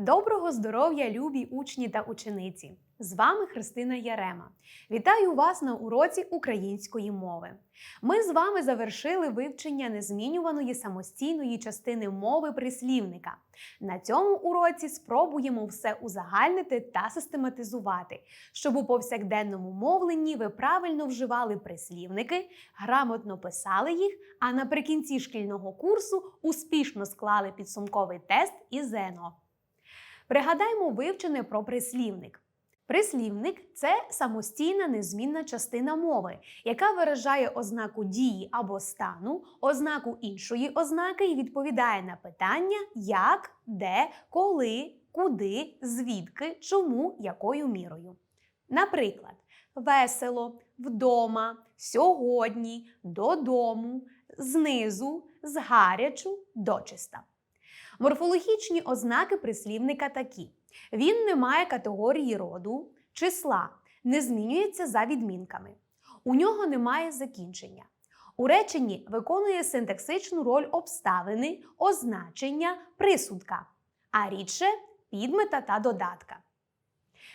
Доброго здоров'я, любі учні та учениці! З вами Христина Ярема. Вітаю вас на уроці української мови. Ми з вами завершили вивчення незмінюваної самостійної частини мови прислівника. На цьому уроці спробуємо все узагальнити та систематизувати, щоб у повсякденному мовленні ви правильно вживали прислівники, грамотно писали їх, а наприкінці шкільного курсу успішно склали підсумковий тест із ЗНО. Пригадаймо вивчене про прислівник. Прислівник це самостійна незмінна частина мови, яка виражає ознаку дії або стану, ознаку іншої ознаки і відповідає на питання як, де, коли, куди, звідки, чому, якою мірою. Наприклад, весело, вдома, сьогодні, додому, знизу, згарячу, дочиста. Морфологічні ознаки прислівника такі: він не має категорії роду, числа, не змінюється за відмінками. У нього немає закінчення. У реченні виконує синтаксичну роль обставини, означення, присудка, а рідше підмета та додатка.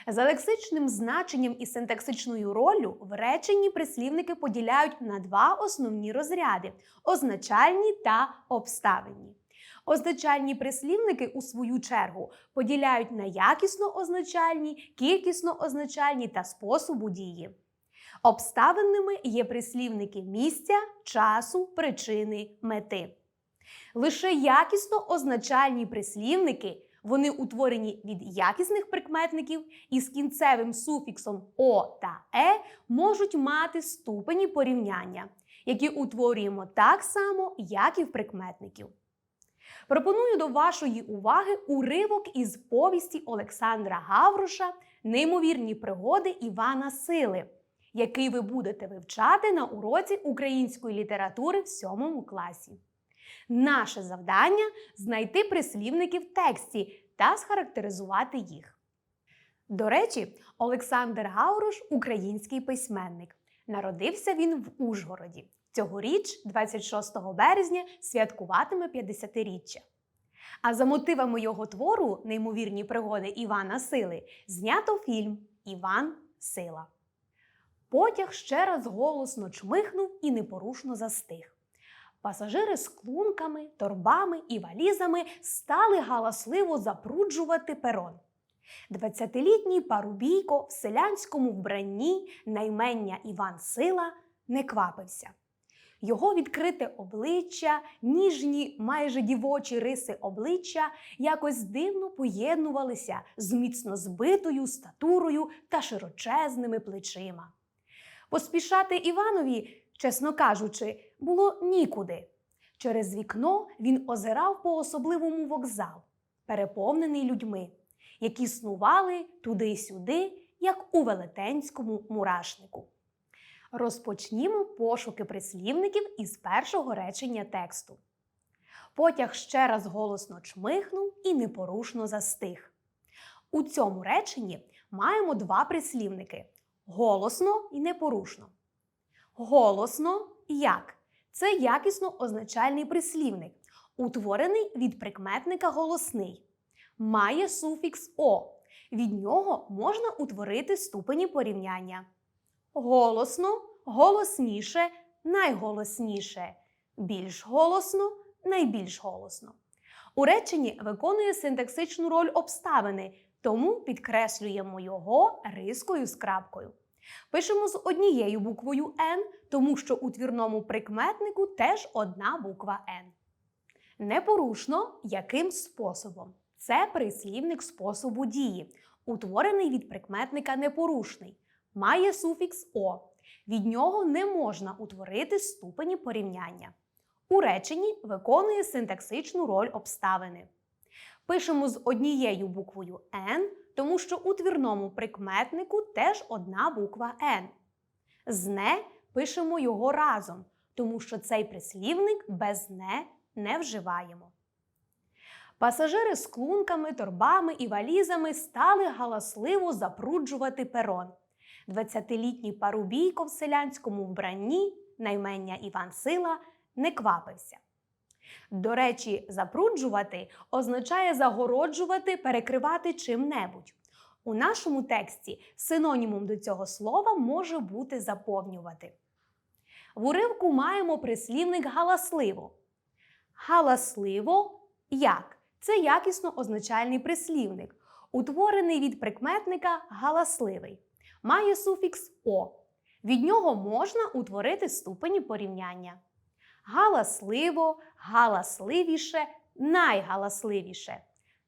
За лексичним значенням і синтаксичною роллю в реченні прислівники поділяють на два основні розряди означальні та обставинні. Означальні прислівники, у свою чергу, поділяють на якісно означальні, кількісно означальні та способу дії. Обставинними є прислівники місця, часу, причини, мети. Лише якісно означальні прислівники вони утворені від якісних прикметників і з кінцевим суфіксом о та е можуть мати ступені порівняння, які утворюємо так само, як і в прикметників. Пропоную до вашої уваги уривок із повісті Олександра Гавроша Неймовірні пригоди Івана Сили, який ви будете вивчати на уроці української літератури в 7 класі. Наше завдання знайти прислівники в тексті та схарактеризувати їх. До речі, Олександр Гаврош український письменник. Народився він в Ужгороді. Цьогоріч, 26 березня, святкуватиме 50-річчя. А за мотивами його твору Неймовірні пригоди Івана Сили знято фільм Іван Сила. Потяг ще раз голосно чмихнув і непорушно застиг. Пасажири з клунками, торбами і валізами стали галасливо запруджувати перон. Двадцятилітній парубійко в селянському вбранні наймення Іван Сила не квапився. Його відкрите обличчя, ніжні, майже дівочі риси обличчя якось дивно поєднувалися з міцно збитою статурою та широчезними плечима. Поспішати Іванові, чесно кажучи, було нікуди. Через вікно він озирав по особливому вокзал, переповнений людьми, які снували туди-сюди, як у велетенському мурашнику. Розпочнімо пошуки прислівників із першого речення тексту. Потяг ще раз голосно чмихнув і непорушно застиг. У цьому реченні маємо два прислівники голосно і непорушно. Голосно як? Це якісно означальний прислівник, утворений від прикметника голосний. Має суфікс О. Від нього можна утворити ступені порівняння голосно, голосніше, найголосніше, більш голосно, найбільш голосно. У реченні виконує синтаксичну роль обставини, тому підкреслюємо його рискою з крапкою. Пишемо з однією буквою Н, тому що у твірному прикметнику теж одна буква Н. Непорушно яким способом? Це прислівник способу дії, утворений від прикметника непорушний має суфікс О. Від нього не можна утворити ступені порівняння. У реченні виконує синтаксичну роль обставини. Пишемо з однією буквою Н, тому що у твірному прикметнику теж одна буква Н. З «не» пишемо його разом, тому що цей прислівник без «не» не вживаємо. Пасажири з клунками, торбами і валізами стали галасливо запруджувати перон. 20-літній парубійко в селянському вбранні, наймення Іван Сила, не квапився. До речі, запруджувати означає загороджувати, перекривати чим-небудь. У нашому тексті синонімом до цього слова може бути заповнювати. В уривку маємо прислівник галасливо. Галасливо як? Це якісно означальний прислівник, утворений від прикметника галасливий. Має суфікс о. Від нього можна утворити ступені порівняння. Галасливо, галасливіше, найгаласливіше.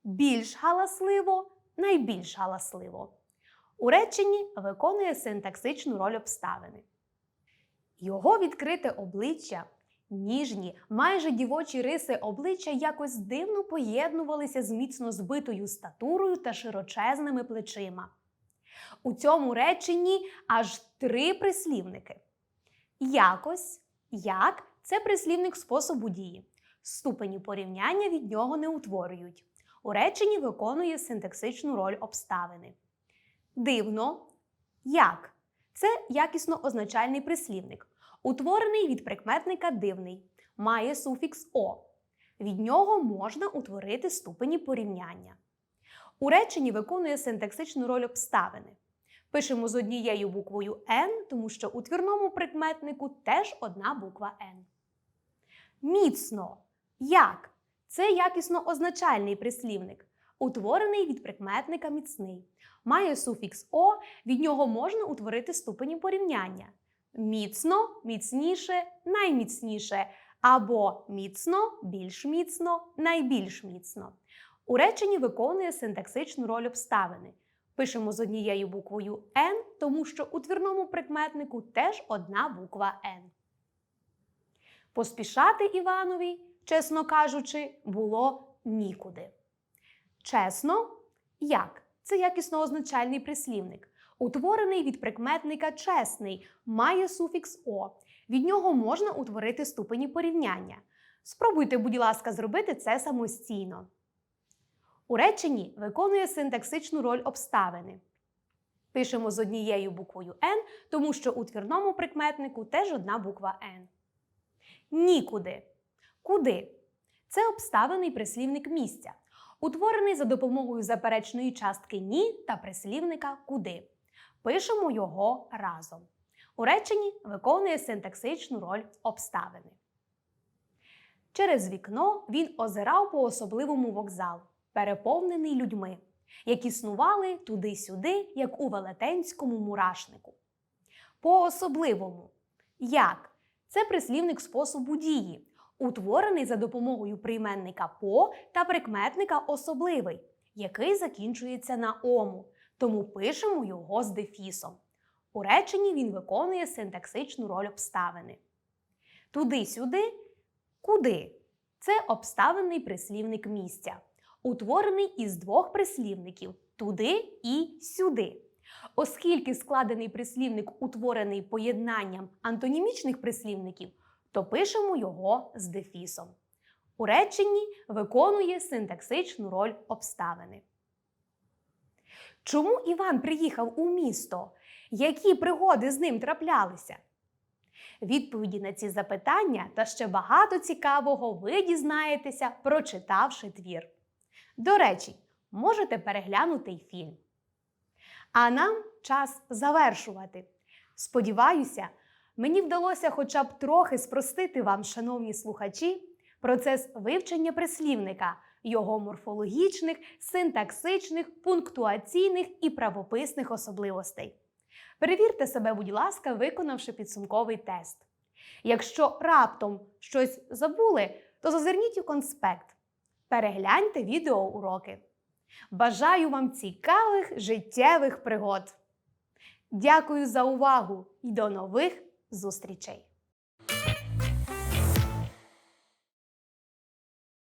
Більш галасливо, найбільш галасливо. У реченні виконує синтаксичну роль обставини. Його відкрите обличчя, ніжні, майже дівочі риси обличчя якось дивно поєднувалися з міцно збитою статурою та широчезними плечима. У цьому реченні аж три прислівники. Якось, як це прислівник способу дії. Ступені порівняння від нього не утворюють. У реченні виконує синтаксичну роль обставини. Дивно, як це якісно означальний прислівник, утворений від прикметника дивний, має суфікс о. Від нього можна утворити ступені порівняння. У реченні виконує синтаксичну роль обставини. Пишемо з однією буквою N, тому що у твірному прикметнику теж одна буква N. Міцно. Як? Це якісно означальний прислівник, утворений від прикметника міцний. Має суфікс О, від нього можна утворити ступені порівняння. Міцно, міцніше, найміцніше. Або міцно, більш міцно, найбільш міцно. У реченні виконує синтаксичну роль обставини. Пишемо з однією буквою N, тому що у твірному прикметнику теж одна буква N. Поспішати Іванові, чесно кажучи, було нікуди. Чесно, як? Це якісно означальний прислівник, утворений від прикметника чесний, має суфікс О. Від нього можна утворити ступені порівняння. Спробуйте, будь ласка, зробити це самостійно. У реченні виконує синтаксичну роль обставини. Пишемо з однією буквою N, тому що у твірному прикметнику теж одна буква N. Нікуди. Куди? Це обставений прислівник місця, утворений за допомогою заперечної частки ні та прислівника куди. Пишемо його разом. У реченні виконує синтаксичну роль обставини. Через вікно він озирав по особливому вокзал, переповнений людьми, які снували туди-сюди, як у велетенському мурашнику. По особливому. Як? Це прислівник способу дії, утворений за допомогою прийменника по та прикметника особливий, який закінчується на ому, тому пишемо його з дефісом. У реченні він виконує синтаксичну роль обставини. Туди-сюди, куди? Це обставинний прислівник місця, утворений із двох прислівників туди і сюди. Оскільки складений прислівник утворений поєднанням антонімічних прислівників, то пишемо його з дефісом. У реченні виконує синтаксичну роль обставини. Чому Іван приїхав у місто? Які пригоди з ним траплялися? Відповіді на ці запитання та ще багато цікавого ви дізнаєтеся, прочитавши твір. До речі, можете переглянути й фільм. А нам час завершувати. Сподіваюся, мені вдалося хоча б трохи спростити вам, шановні слухачі, процес вивчення прислівника, його морфологічних, синтаксичних, пунктуаційних і правописних особливостей. Перевірте себе, будь ласка, виконавши підсумковий тест. Якщо раптом щось забули, то зазирніть у конспект. Перегляньте відеоуроки. Бажаю вам цікавих життєвих пригод. Дякую за увагу і до нових зустрічей!